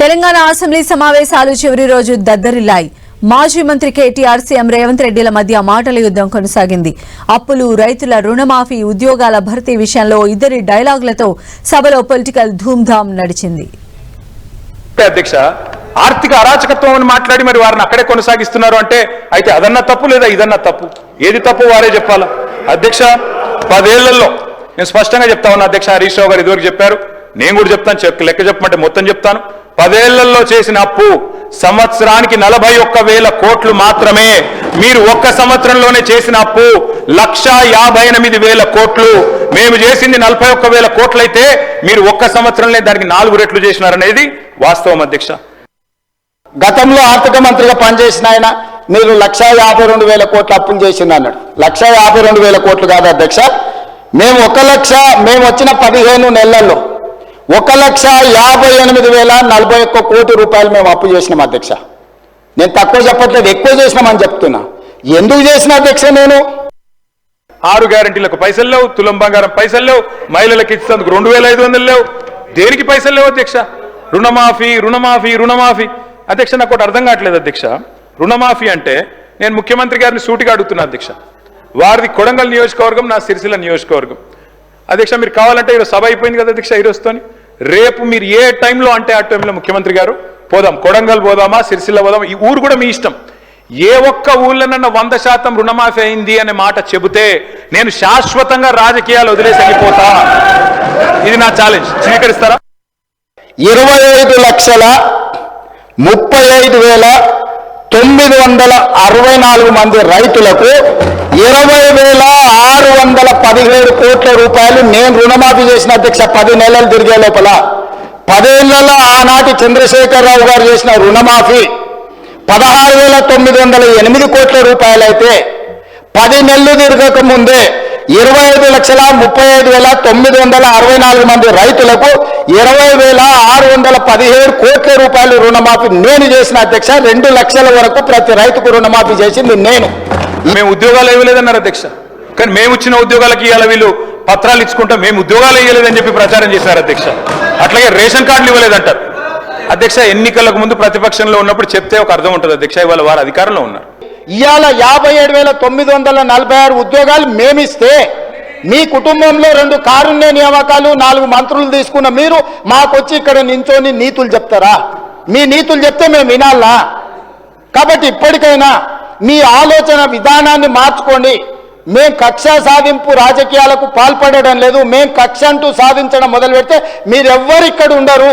Telangana assembly సమావేశాలు చివరి రోజు దద్దరిల్లాయి. మాజీ మంత్రి కేటీఆర్ సీఎం రేవంత్ రెడ్డిల మధ్య మాటల యుద్ధం కొనసాగింది. అప్పులు రైతుల రుణమాఫీ ఉద్యోగాల భర్తీ విషయంలో ఇద్దరి డైలాగులతో సభలో పొలిటికల్ ధూమ్ధాం నడిచింది. అధ్యక్ష. ఆర్థిక అరాచకత్వం అని మాట్లాడి మరి వారిని అక్కడే కొనసాగిస్తున్నారు అంటే అయితే అదన్నా తప్పు లేదా ఇదన్నా తప్పు? ఏది తప్పు వారే చెప్పాలా? అధ్యక్ష పదేళ్ళలో నేను స్పష్టంగా చెప్తా ఉన్నా అధ్యక్ష హరీష్ రావు గారు ఇదివరకు చెప్పారు. నేను కూడా చెప్తాను చెక్- లెక్క చెప్పమంటే మొత్తం చెప్తాను. పదేళ్ళలో చేసిన అప్పు సంవత్సరానికి నలభై ఒక్క వేల కోట్లు మాత్రమే. మీరు ఒక్క సంవత్సరంలోనే చేసిన అప్పు లక్ష యాభై ఎనిమిది వేల కోట్లు. మేము చేసింది నలభై ఒక్క వేల కోట్లయితే మీరు ఒక్క సంవత్సరంలో దానికి నాలుగు రెట్లు చేసినారనేది వాస్తవం అధ్యక్ష. గతంలో ఆర్థిక మంత్రిగా పనిచేసిన ఆయన మీరు లక్ష యాభై రెండు వేల కోట్లు అప్పులు చేసింది అన్నాడు. లక్ష యాభై రెండు వేల కోట్లు కాదు అధ్యక్ష. మేము ఒక లక్ష మేము వచ్చిన పదిహేను నెలల్లో ఒక లక్ష యాభై ఎనిమిది వేల నలభై ఒక్క కోటి రూపాయలు మేము అప్పు చేసినాం అధ్యక్ష. నేను తక్కువ చెప్పట్లేదు ఎక్కువ చేసినామని చెప్తున్నా. ఎందుకు చేసిన అధ్యక్ష నేను? ఆరు గ్యారంటీలకు పైసలు లేవు తులం బంగారం పైసలు లేవు మహిళలకు ఇచ్చేందుకు రెండు వేల ఐదు వందలు లేవు. దేనికి పైసలు లేవు అధ్యక్ష? రుణమాఫీ రుణమాఫీ రుణమాఫీ. అధ్యక్ష నాకు ఒకటి అర్థం కావట్లేదు అధ్యక్ష. రుణమాఫీ అంటే నేను ముఖ్యమంత్రి గారిని సూటిగా అడుగుతున్నా అధ్యక్ష. వారిది కొడంగల్ నియోజకవర్గం నా సిరిసిల్ల నియోజకవర్గం. అధ్యక్ష మీరు కావాలంటే ఈరోజు సభ అయిపోయింది కదా అధ్యక్ష ఈరోజుతోని? రేపు మీరు ఏ టైంలో అంటే ఆ టైంలో ముఖ్యమంత్రి గారు? పోదాం. కొడంగల్ పోదామా? సిరిసిల్ల పోదామా? ఈ ఊరు కూడా మీ ఇష్టం. ఏ ఒక్క ఊళ్ళనన్న వంద శాతం రుణమాఫీ అయింది అనే మాట చెబితే నేను శాశ్వతంగా రాజకీయాలు వదిలేసి వెళ్ళిపోతా. ఇది నా ఛాలెంజ్ స్వీకరిస్తారా ఇరవై ఐదు లక్షల ముప్పై ఐదు వేల తొమ్మిది వందల అరవై నాలుగు మంది రైతులకు ఇరవై వేల పదిహేడు కోట్ల రూపాయలు నేను రుణమాఫీ చేసిన అధ్యక్ష పది నెలలు తిరిగే లోపల పదేళ్ళలో ఆనాటి చంద్రశేఖరరావు గారు చేసిన రుణమాఫీ పదహారు వేల తొమ్మిది వందల ఎనిమిది కోట్ల రూపాయలైతే పది నెలలు తిరగక ముందే ఇరవై ఐదు లక్షల ముప్పై ఐదు వేల తొమ్మిది వందల అరవై నాలుగు మంది రైతులకు ఇరవై వేల ఆరు వందల పదిహేడు కోట్ల రూపాయలు రుణమాఫీ నేను చేసిన అధ్యక్ష రెండు లక్షల వరకు ప్రతి రైతుకు రుణమాఫీ చేసింది నేను. మేము ఉద్యోగాలు ఇవ్వలేదన్నారు అధ్యక్ష. కానీ మేము ఇచ్చిన ఉద్యోగాలకి ఇవ్వాలి వీళ్ళు పత్రాలు ఇచ్చుకుంటాం. మేము ఉద్యోగాలు ఇవ్వలేదని చెప్పి ప్రచారం చేశారు అధ్యక్ష. అట్లాగే రేషన్ కార్డులు ఇవ్వలేదంటారు. అధ్యక్ష ఎన్నికలకు ముందు ప్రతిపక్షంలో ఉన్నప్పుడు చెప్తే ఒక అర్థం ఉంటుంది అధ్యక్ష. ఇవాళ వారు అధికారంలో ఉన్నారు. ఇవాళ యాభై ఏడు వేల తొమ్మిది వందల నలభై ఆరు ఉద్యోగాలు మేమిస్తే మీ కుటుంబంలో రెండు కారుణ్య నియామకాలు నాలుగు మంత్రులు తీసుకున్న మీరు మాకొచ్చి ఇక్కడ నించోని నీతులు చెప్తారా? మీ నీతులు చెప్తే మేము వినాలా? కాబట్టి ఇప్పటికైనా మీ ఆలోచన విధానాన్ని మార్చుకోండి. మేం కక్ష సాధింపు రాజకీయాలకు పాల్పడడం లేదు మేం కక్ష అంటూ సాధించడం మొదలు పెడితే మీరెవ్వరు ఇక్కడ ఉండరు.